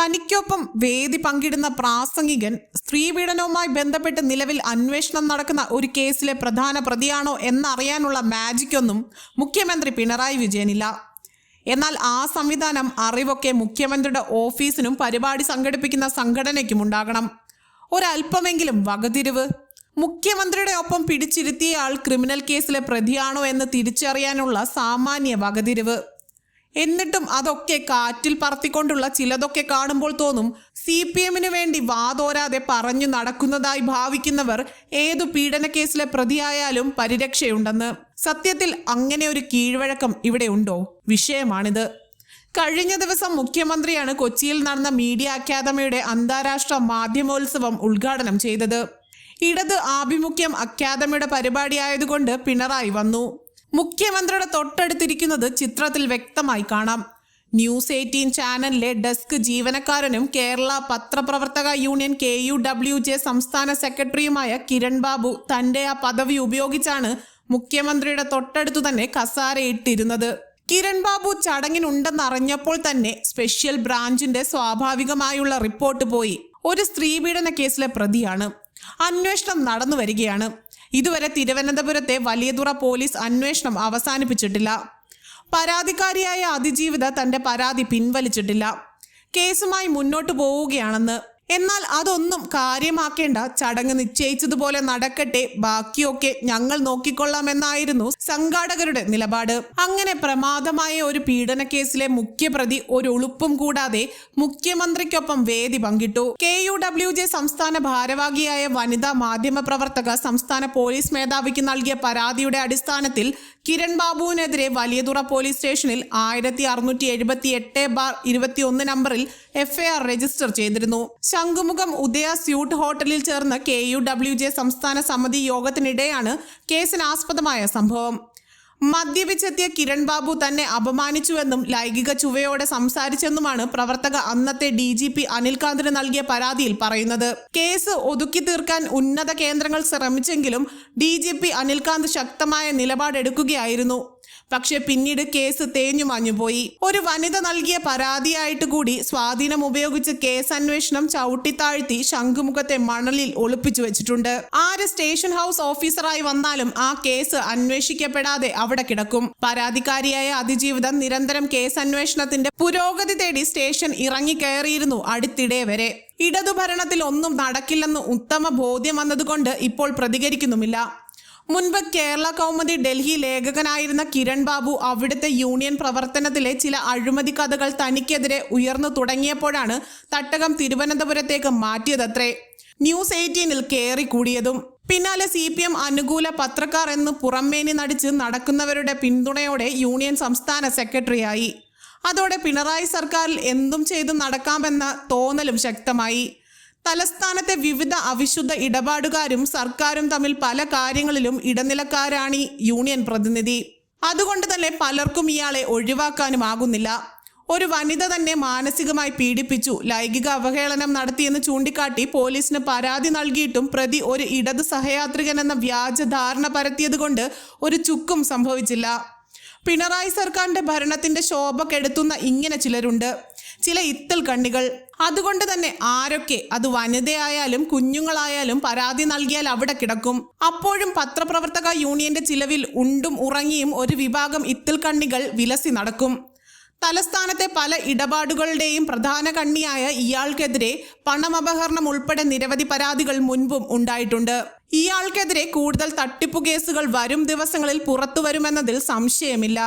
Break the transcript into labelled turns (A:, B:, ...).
A: തനിക്കൊപ്പം വേദി പങ്കിടുന്ന പ്രാസംഗികൻ സ്ത്രീപീഡനവുമായി ബന്ധപ്പെട്ട് നിലവിൽ അന്വേഷണം നടക്കുന്ന ഒരു കേസിലെ പ്രധാന പ്രതിയാണോ എന്നറിയാനുള്ള മാജിക്കൊന്നും മുഖ്യമന്ത്രി പിണറായി വിജയനില്ല. എന്നാൽ ആ സംവിധാനം അറിവൊക്കെ മുഖ്യമന്ത്രിയുടെ ഓഫീസിനും പരിപാടി സംഘടിപ്പിക്കുന്ന സംഘടനയ്ക്കും ഉണ്ടാകണം. ഒരല്പമെങ്കിലും വകതിരിവ്. മുഖ്യമന്ത്രിയുടെ ഒപ്പം പിടിച്ചിരുത്തിയ ആൾ ക്രിമിനൽ കേസിലെ പ്രതിയാണോ എന്ന് തിരിച്ചറിയാനുള്ള സാമാന്യ വകതിരിവ്. എന്നിട്ടും അതൊക്കെ കാറ്റിൽ പറത്തിക്കൊണ്ടുള്ള ചിലതൊക്കെ കാണുമ്പോൾ തോന്നും സി പി എമ്മിന് വേണ്ടി വാതോരാതെ പറഞ്ഞു നടക്കുന്നതായി ഭാവിക്കുന്നവർ ഏതു പീഡന കേസിലെ പ്രതിയായാലും പരിരക്ഷയുണ്ടെന്ന്. സത്യത്തിൽ അങ്ങനെ ഒരു കീഴ്വഴക്കം ഇവിടെ ഉണ്ടോ? വിഷയമാണിത്. കഴിഞ്ഞ ദിവസം മുഖ്യമന്ത്രിയാണ് കൊച്ചിയിൽ നടന്ന മീഡിയ അക്കാദമിയുടെ അന്താരാഷ്ട്ര മാധ്യമോത്സവം ഉദ്ഘാടനം ചെയ്തത്. ഇടത് ആഭിമുഖ്യം അക്കാദമിയുടെ പരിപാടിയായതുകൊണ്ട് പിണറായി വന്നു. മുഖ്യമന്ത്രിയുടെ തൊട്ടടുത്തിരിക്കുന്നത് ചിത്രത്തിൽ വ്യക്തമായി കാണാം. ന്യൂസ് എയ്റ്റീൻ ചാനലിലെ ഡെസ്ക് ജീവനക്കാരനും കേരള പത്രപ്രവർത്തക union K U W J സംസ്ഥാന സെക്രട്ടറിയുമായ കിരൺ ബാബു തന്റെ ആ പദവി ഉപയോഗിച്ചാണ് മുഖ്യമന്ത്രിയുടെ തൊട്ടടുത്തു തന്നെ കസാരയിട്ടിരുന്നത് കിരൺ ബാബു ചടങ്ങിനുണ്ടെന്നറിഞ്ഞപ്പോൾ തന്നെ സ്പെഷ്യൽ ബ്രാഞ്ചിന്റെ സ്വാഭാവികമായുള്ള റിപ്പോർട്ട് പോയി. ഒരു സ്ത്രീപീഡന കേസിലെ പ്രതിയാണ്. അന്വേഷണം നടന്നു വരികയാണ്. ഇതുവരെ തിരുവനന്തപുരത്തെ വലിയതുറ പോലീസ് അന്വേഷണം അവസാനിപ്പിച്ചിട്ടില്ല. പരാതിക്കാരിയായ അതിജീവിത തന്റെ പരാതി പിൻവലിച്ചിട്ടില്ല. കേസുമായി മുന്നോട്ടു പോവുകയാണെന്ന് എന്നാൽ അതൊന്നും കാര്യമാക്കേണ്ട. ചടങ്ങ് നിശ്ചയിച്ചതുപോലെ നടക്കട്ടെ. ബാക്കിയൊക്കെ ഞങ്ങൾ നോക്കിക്കൊള്ളാമെന്നായിരുന്നു സംഘാടകരുടെ നിലപാട്. അങ്ങനെ പ്രമാദമായ ഒരു പീഡന കേസിലെ മുഖ്യപ്രതി ഒരു ഉളുപ്പും കൂടാതെ മുഖ്യമന്ത്രിക്കൊപ്പം വേദി പങ്കിട്ടു. കെ യു ഡബ്ല്യു ജെ സംസ്ഥാന ഭാരവാഹിയായ വനിതാ മാധ്യമ പ്രവർത്തക സംസ്ഥാന പോലീസ് മേധാവിക്ക് നൽകിയ പരാതിയുടെ അടിസ്ഥാനത്തിൽ കിരൺ ബാബുവിനെതിരെ വലിയതുറ പോലീസ് സ്റ്റേഷനിൽ ആയിരത്തി അറുന്നൂറ്റി എഴുപത്തി എട്ട് ബാർ ഇരുപത്തിയൊന്ന് നമ്പറിൽ എഫ്ഐആർ രജിസ്റ്റർ ചെയ്തിരുന്നു. ശംഖുമുഖം ഉദയ സ്യൂട്ട് ഹോട്ടലിൽ ചേർന്ന കെ യു ഡബ്ല്യു ജെ സംസ്ഥാന സമിതി യോഗത്തിനിടെയാണ് കേസിനാസ്പദമായ സംഭവം. മദ്യപിച്ചെത്തിയ കിരൺ ബാബു തന്നെ അപമാനിച്ചുവെന്നും ലൈംഗിക ചുവയോടെ സംസാരിച്ചെന്നുമാണ് പ്രവർത്തക അന്നത്തെ ഡി ജി പി അനിൽകാന്തിന് നൽകിയ പരാതിയിൽ പറയുന്നത്. കേസ് ഒതുക്കി തീർക്കാൻ ഉന്നത കേന്ദ്രങ്ങൾ ശ്രമിച്ചെങ്കിലും ഡി ജി പി അനിൽകാന്ത് ശക്തമായ നിലപാടെടുക്കുകയായിരുന്നു. പക്ഷെ പിന്നീട് കേസ് തേഞ്ഞു മാഞ്ഞുപോയി ഒരു വനിത നൽകിയ പരാതിയായിട്ട് കൂടി സ്വാധീനം ഉപയോഗിച്ച് കേസ് അന്വേഷണം ചവിട്ടിത്താഴ്ത്തി ശംഖുമുഖത്തെ മണലിൽ ഒളിപ്പിച്ചു വെച്ചിട്ടുണ്ട്. ആര് സ്റ്റേഷൻ ഹൗസ് ഓഫീസറായി വന്നാലും ആ കേസ് അന്വേഷിക്കപ്പെടാതെ അവിടെ കിടക്കും. പരാതിക്കാരിയായ അതിജീവിതം നിരന്തരം കേസ് അന്വേഷണത്തിന്റെ പുരോഗതി തേടി സ്റ്റേഷൻ ഇറങ്ങിക്കയറിയിരുന്നു അടുത്തിടെ വരെ. ഇടതുഭരണത്തിൽ ഒന്നും നടക്കില്ലെന്ന് ഉത്തമ ബോധ്യം വന്നതുകൊണ്ട് ഇപ്പോൾ പ്രതികരിക്കുന്നുമില്ല. മുൻപ് കേരള കൗമുദി ഡൽഹി ലേഖകനായിരുന്ന കിരൺ ബാബു അവിടുത്തെ യൂണിയൻ പ്രവർത്തനത്തിലെ ചില അഴിമതി കഥകൾ തനിക്കെതിരെ ഉയർന്നു തുടങ്ങിയപ്പോഴാണ് തട്ടകം തിരുവനന്തപുരത്തേക്ക് മാറ്റിയതത്രേ. ന്യൂസ് എയ്റ്റീനിൽ കയറി കൂടിയതും. പിന്നാലെ സി പി എം അനുകൂല പത്രക്കാർ എന്ന് പുറമേനി നടിച്ച് നടക്കുന്നവരുടെ പിന്തുണയോടെ യൂണിയൻ സംസ്ഥാന സെക്രട്ടറിയായി. അതോടെ പിണറായി സർക്കാരിൽ എന്തും ചെയ്തു നടക്കാമെന്ന തോന്നലും ശക്തമായി. തലസ്ഥാനത്തെ വിവിധ അവിശുദ്ധ ഇടപാടുകാരും സർക്കാരും തമ്മിൽ പല കാര്യങ്ങളിലും ഇടനിലക്കാരാണ് യൂണിയൻ പ്രതിനിധി. അതുകൊണ്ട് തന്നെ പലർക്കും ഇയാളെ ഒഴിവാക്കാനും ആകുന്നില്ല. ഒരു വനിത തന്നെ മാനസികമായി പീഡിപ്പിച്ചു. ലൈംഗിക അവഹേളനം നടത്തിയെന്ന് ചൂണ്ടിക്കാട്ടി പോലീസിന് പരാതി നൽകിയിട്ടും പ്രതി ഒരു ഇടത് സഹയാത്രികൻ എന്ന വ്യാജ ധാരണ പരത്തിയതുകൊണ്ട് ഒരു ചുക്കും സംഭവിച്ചില്ല. പിണറായി സർക്കാരിന്റെ ഭരണത്തിന്റെ ശോഭ കെടുത്തുന്ന ഇങ്ങനെ ചിലരുണ്ട്. ചില ഇത്തൽ കണ്ണികൾ. അതുകൊണ്ട് തന്നെ ആരൊക്കെ അത് വനിതയായാലും കുഞ്ഞുങ്ങളായാലും പരാതി നൽകിയാൽ അവിടെ കിടക്കും. അപ്പോഴും പത്രപ്രവർത്തക യൂണിയന്റെ ചിലവിൽ ഉണ്ടും ഉറങ്ങിയും ഒരു വിഭാഗം ഇത്തൽ കണ്ണികൾ വിലസി നടക്കും. തലസ്ഥാനത്തെ പല ഇടപാടുകളുടെയും പ്രധാന കണ്ണിയായ ഇയാൾക്കെതിരെ പണമപഹരണം ഉൾപ്പെടെ നിരവധി പരാതികൾ മുൻപും ഉണ്ടായിട്ടുണ്ട്. ഇയാൾക്കെതിരെ കൂടുതൽ തട്ടിപ്പു കേസുകൾ വരും ദിവസങ്ങളിൽ പുറത്തു വരുമെന്നതിൽ സംശയമില്ല.